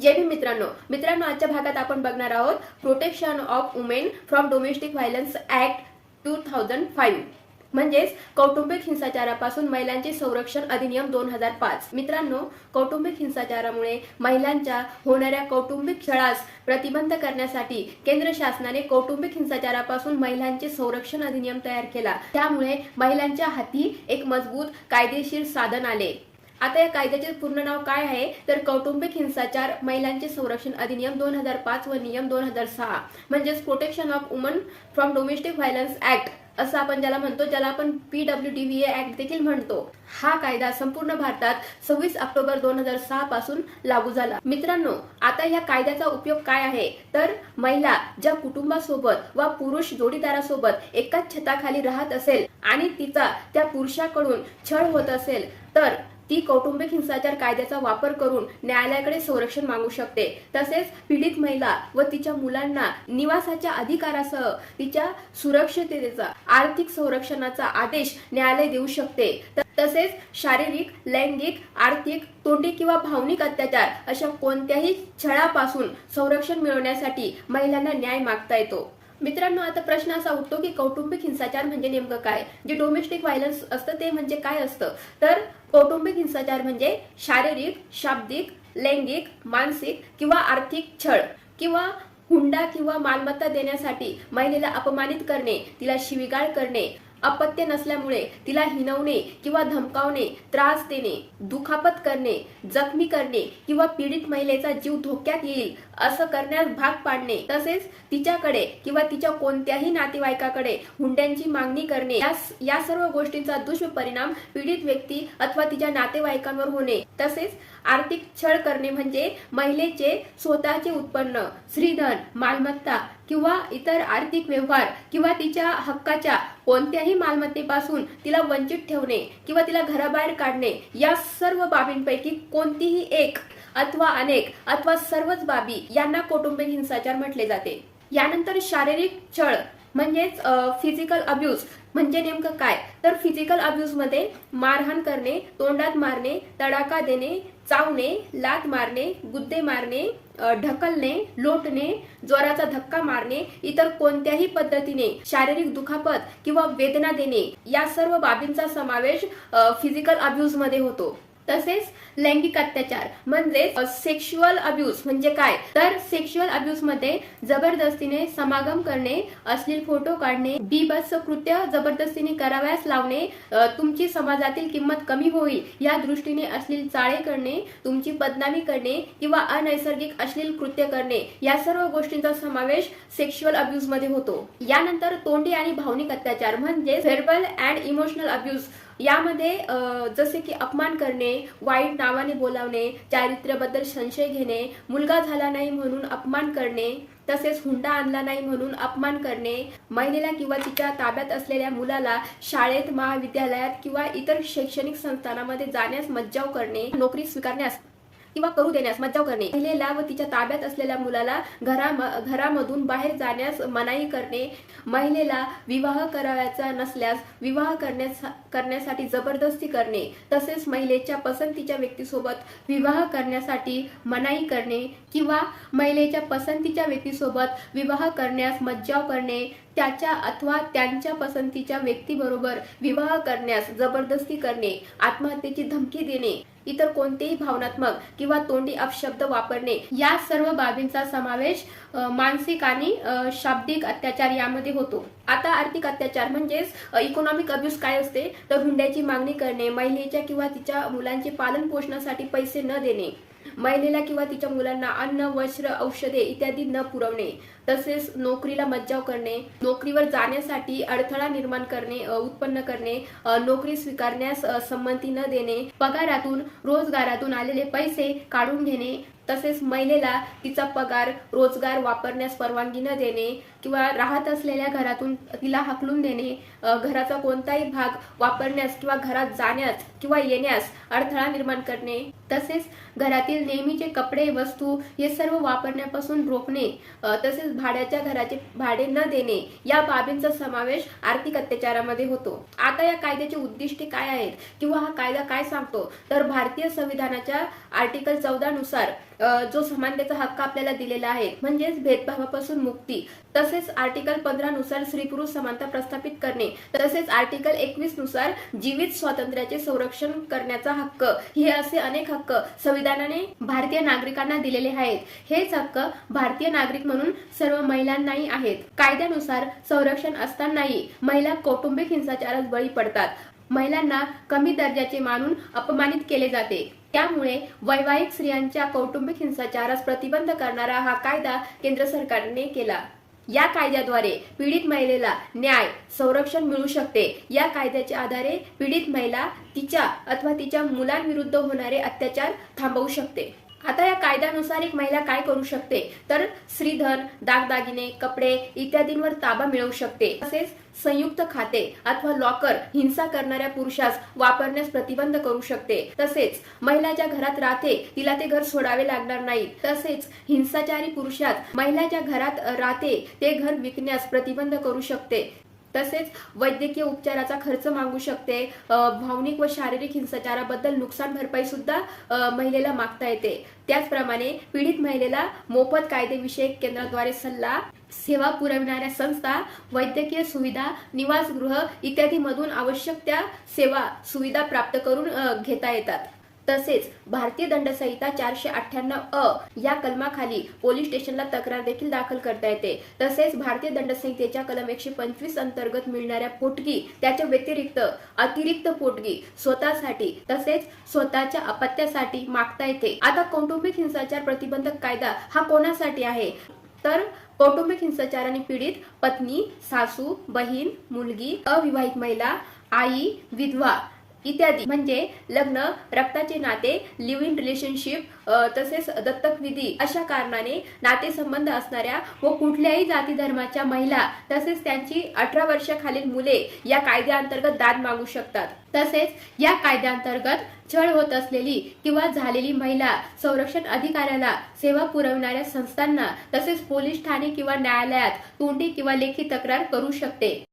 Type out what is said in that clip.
जय भीम मित्रांनो. मित्रांनो आजच्या भागात आपण बघणार आहोत protection of women from domestic violence act two thousand five म्हणजेच कौटुंबिक हिंसाचारापासून महिलांचे संरक्षण अधिनियम दोन हजार पाच. मित्रांनो कौटुंबिक हिंसाचारामुळे महिलांच्या होणाऱ्या कौटुंबिक छळास प्रतिबंध करण्यासाठी केंद्र शासनाने कौटुंबिक हिंसाचारापासून महिलांचे संरक्षण अधिनियम तयार केला. त्यामुळे महिलांच्या हाती एक मजबूत कायदेशीर साधन आले. आता या कायद्याचे पूर्ण नाव काय आहे? तर कौटुंबिक हिंसाचार महिलांचे संरक्षण अधिनियम दोन हजार पाच व नियम दोन हजार सहा. म्हणजेच protection of women from domestic violence act असं आपण ज्याला म्हणतो ज्याला आपण P W D V act देखील म्हणतो. हा कायदा संपूर्ण भारतात सव्वीस ऑक्टोबर दोन हजार सहा पासून लागू झाला. मित्रांनो आता या कायद्याचा उपयोग काय आहे? तर महिला ज्या कुटुंबासोबत वा पुरुष जोडीदारासोबत एकाच छताखाली राहत असेल आणि तिचा त्या पुरुषाकडून छळ होत असेल तर ती कौटुंबिक हिंसाचार कायद्याचा वापर करून न्यायालयाकडे संरक्षण मागू शकते. तसेच पीडित महिला व तिच्या मुलांना निवासाच्या अधिकारासह तिच्या सुरक्षिततेचा आर्थिक संरक्षणाचा आदेश न्यायालय देऊ शकते. तसेच शारीरिक लैंगिक आर्थिक तोंडी किंवा भावनिक अत्याचार अशा कोणत्याही छळापासून संरक्षण मिळवण्यासाठी महिलांना न्याय मागता येतो. मित्रांनो आता प्रश्न असा उठतो की कौटुंबिक हिंसाचार म्हणजे नेमकं काय? जे डोमेस्टिक व्हायलन्स असतं ते म्हणजे काय असतं? तर कौटुंबिक हिंसाचार म्हणजे शारीरिक शाब्दिक लैंगिक मानसिक किंवा आर्थिक छळ किंवा हुंडा किंवा मालमत्ता देण्यासाठी महिलेला अपमानित करणे तिला शिवीगाळ करणे अपत्य नसल्यामुळे तिला हिनवणे किंवा धमकावणे त्रास देणे दुखापत करणे जखमी करणे किंवा पीडित महिलेचा जीव धोक्यात येईल असं करण्यास भाग पाडणे. तसेच तिच्याकडे किंवा तिच्या कोणत्याही नातेवाईकाकडे हुंड्यांची मागणी करणे. या या सर्व गोष्टींचा दुष्परिणाम पीडित व्यक्ती अथवा तिच्या नातेवाईकांवर होणे. तसेच आर्थिक छळ करणे म्हणजे महिलेचे स्वतःचे उत्पन्न श्रीधन मालमत्ता किंवा इतर आर्थिक व्यवहार किंवा तिच्या हक्काच्या कोणत्याही मालमत्तेपासून तिला वंचित ठेवणे किंवा तिला घराबाहेर काढणे या सर्व बाबींपैकी कोणतीही एक अथवा अनेक अथवा सर्वच बाबी यांना कौटुंबिक हिंसाचार म्हटले जाते. यानंतर शारीरिक छळ म्हणजेच फिजिकल अब्यूज म्हणजे नेमकं काय? तर फिजिकल अब्यूजमध्ये मारहाण करणे तोंडात मारणे तडाखा देणे चावणे लात मारणे गुद्दे मारणे ढकलणे लोटणे ज्वराचा धक्का मारणे इतर कोणत्याही पद्धतीने शारीरिक दुखापत किंवा वेदना देणे या सर्व बाबींचा समावेश फिजिकल अब्यूजमध्ये होतो. तसेच लैंगिक अत्याचार म्हणजे सेक्शुअल अब्यूज म्हणजे काय? तर सेक्शुअल अब्यूजमध्ये जबरदस्तीने समागम करणे अश्लील फोटो काढणे बीबस कृत्य जबरदस्तीने करावयास लावणे तुमची समाजातील किंमत कमी होईल या दृष्टीने अश्लील चाळे करणे तुमची बदनामी करणे किंवा अनैसर्गिक अश्लील कृत्य करणे या सर्व गोष्टींचा समावेश सेक्शुअल अब्यूजमध्ये होतो. यानंतर तोंडी आणि भावनिक अत्याचार म्हणजे व्हेर्बल अँड इमोशनल अब्यूज यामध्ये जसे की अपमान करणे वाईट नावाने बोलावणे चारित्र्याबद्दल संशय घेणे मुलगा झाला नाही म्हणून अपमान करणे तसेच हुंडा आणला नाही म्हणून अपमान करणे महिलेला किंवा तिच्या ताब्यात असलेल्या मुलाला शाळेत महाविद्यालयात किंवा इतर शैक्षणिक संस्थानामध्ये जाण्यास मज्जाव करणे नोकरी स्वीकारण्यास किंवा करू देण्यास मज्जाव करणे. महिलेला व तिच्या ताब्यात असलेल्या मुलाला घरा घरामधून बाहेर जाण्यास मनाई करणे. महिलेला विवाह करावयाचा नसल्यास विवाह करण्यास करण्यासाठी जबरदस्ती करणे. तसेच महिलेच्या पसंतीच्या व्यक्तीसोबत विवाह करण्यासाठी मनाई करणे किंवा महिलेच्या पसंतीच्या व्यक्तीसोबत विवाह करण्यास मज्जाव करणे. त्याच्या अथवा त्यांच्या पसंतीच्या व्यक्तीबरोबर विवाह करण्यास जबरदस्ती करणे आत्महत्येची धमकी देणे इतर कोणतेही भावनात्मक किंवा तोंडी अपशब्द वापरणे या सर्व बाबींचा समावेश मानसिक आणि शाब्दिक अत्याचार यामध्ये होतो. आता आर्थिक अत्याचार म्हणजेच इकॉनॉमिक अब्यूज काय असते? तर हुंड्याची मागणी करणे महिलेच्या किंवा तिच्या मुलांचे पालन पोषणासाठी पैसे न देणे. महिलेला किंवा तिच्या मुलांना अन्न वस्त्र औषधे इत्यादी न पुरवणे तसेच नोकरीला मज्जाव करणे नोकरीवर जाण्यासाठी अडथळा निर्माण करणे उत्पन्न करणे नोकरी स्वीकारण्यास संमती न देणे पगारातून रोजगारातून आलेले पैसे काढून घेणे तसेच महिलेला तिचा पगार रोजगार वापरण्यास परवानगी न देणे किंवा राहत असलेल्या घरातून तिला हाकलून देणे घराचा कोणताही भाग वापरण्यास किंवा घरात जाण्यास किंवा येण्यास अडथळा निर्माण करणे. तसेच घरातील नेहमीचे कपडे वस्तू हे सर्व वापरण्यापासून रोखणे तसेच भाड्याच्या घराचे भाडे न देणे या बाबींचा समावेश आर्थिक अत्याचारामध्ये होतो. आता या कायद्याची उद्दिष्टे काय आहेत किंवा हा कायदा काय सांगतो? तर भारतीय संविधानाच्या आर्टिकल चौदा नुसार जो समानतेचा हक्क आपल्याला दिलेला आहे म्हणजेच भेदभावापासून मुक्ती. तसेच आर्टिकल पंधरा नुसार स्त्री पुरुष समानता प्रस्थापित करणे. तसेच आर्टिकल एकवीसनुसार जीवित स्वातंत्र्याचे संरक्षण करण्याचा हक्क. हे असे अनेक हक्क संविधानाने भारतीय नागरिकांना दिलेले आहेत. हेच हक्क भारतीय नागरिक म्हणून सर्व महिलांनाही आहेत. कायद्यानुसार संरक्षण असतानाही महिला कौटुंबिक हिंसाचारास बळी पडतात. महिलांना कमी दर्जाचे मानून अपमानित केले जाते. त्यामुळे वैवाहिक स्त्रियांच्या कौटुंबिक हिंसाचारास प्रतिबंध करणारा हा कायदा केंद्र सरकारने केला. या कायद्याद्वारे पीडित महिलेला न्याय संरक्षण मिळू शकते. या कायद्याच्या आधारे पीडित महिला तिच्या अथवा तिच्या मुलांविरुद्ध होणारे अत्याचार थांबवू शकते. आता या कायद्यानुसार एक महिला काय करू शकते? तर श्रीधन दागदागिने कपडे इत्यादींवर ताबा मिळवू शकते. तसेच संयुक्त खाते अथवा लॉकर हिंसा करणाऱ्या पुरुषास वापरण्यास प्रतिबंध करू शकते. तसेच महिला ज्या घरात राहते तिला ते घर सोडावे लागणार नाही. तसेच हिंसाचारी पुरुषास महिला ज्या घरात राहते ते घर विकण्यास प्रतिबंध करू शकते. तसेच वैद्यकीय उपचाराचा खर्च मागू शकते. भावनिक व शारीरिक हिंसाचाराबद्दल नुकसान भरपाई सुद्धा महिलेला मागता येते. त्याचप्रमाणे पीडित महिलेला मोफत कायदेविषयक केंद्राद्वारे सल्ला सेवा पुरविणाऱ्या संस्था वैद्यकीय सुविधा निवासगृह इत्यादी मधून आवश्यक त्या सेवा सुविधा प्राप्त करून घेता येतात. तसेच भारतीय दंडसंहिता चारशे अठ्ठ्याण्णव अ या कलमाखाली पोलीस स्टेशनला तक्रार देखील दाखल करता येते. तसेच भारतीय दंडसंहितेच्या कलम एकशे पंचवीस अंतर्गत मिळणाऱ्या पोटगी त्याच्या व्यतिरिक्त अतिरिक्त पोटगी स्वतःसाठी तसेच स्वतःच्या अपत्यासाठी मागता येते. आता कौटुंबिक हिंसाचार प्रतिबंधक कायदा हा कोणासाठी आहे? तर कौटुंबिक हिंसाचाराने पीडित पत्नी सासू बहीण मुलगी अविवाहित महिला आई विधवा इत्यादी. म्हणजे लग्न रक्ताचे नाते लिव्ह इन रिलेशनशिप तसेच दत्तक विधी अशा कारणाने नातेसंबंध असणाऱ्या व कुठल्याही जाती धर्माच्या महिला तसेच त्यांची अठरा वर्षाखालील मुले या कायद्याअंतर्गत दाद मागू शकतात. तसेच या कायद्याअंतर्गत छळ होत असलेली किंवा झालेली महिला संरक्षण अधिकाऱ्याला सेवा पुरवणाऱ्या संस्थांना तसेच पोलीस ठाणे किंवा न्यायालयात तोंडी किंवा लेखी तक्रार करू शकते.